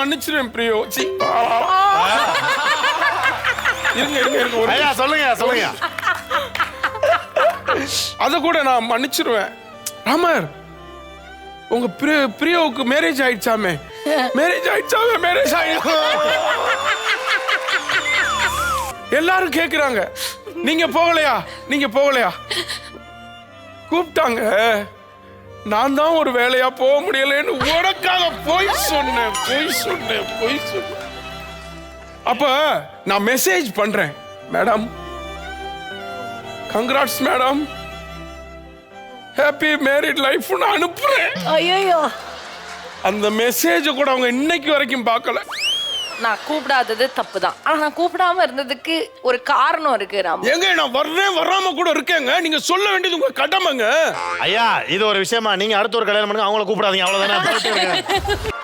மன்னிச்சிருவேன் பிரியோ. C இருங்க இருங்க இருங்க ஒரு ஐயா சொல்லுங்க சொல்லுங்க. அதை கூட நான் மன்னிச்சிருவேன். ராமர் உங்க பிரிய பிரியோவுக்கு மேரேஜ் ஆயிடுச்சாமே? மேரேஜ் ஆயிடுச்சாமே மேரேஜ் ஆயிடுச்சு எல்லாரும் கேக்குறாங்க. நீங்க போகலையா? நீங்க போகலையா? கூப்பிட்டாங்க. நான் தான் ஒரு வேலையா போக முடியலன்னு போய் சொன்னேன் போய் சொன்னேன் போய் சொன்னேன். அப்ப நான் மெசேஜ் பண்றேன். Madam congrats madam happy married லைஃப்னு அனுப்புறேன். ஐயோ அந்த மெசேஜை கூட அவங்க இன்னைக்கு வரைக்கும் பார்க்கல. நான் கூப்பிடாதது தப்பு தான் ஆனா நான் கூப்பிடாம இருந்ததுக்கு ஒரு காரணம் இருக்கு ராம். ஏங்க நான் வர்றேன் வராம கூட இருக்கேங்க. நீங்க சொல்ல வேண்டியது உங்க கடமைங்க. ஐயா இது ஒரு விஷயமா. நீங்க அடுத்த ஒரு கல்யாணம் பண்ணுங்க. அவங்கள கூப்பிடாதீங்க. அவ்வளவுதானே?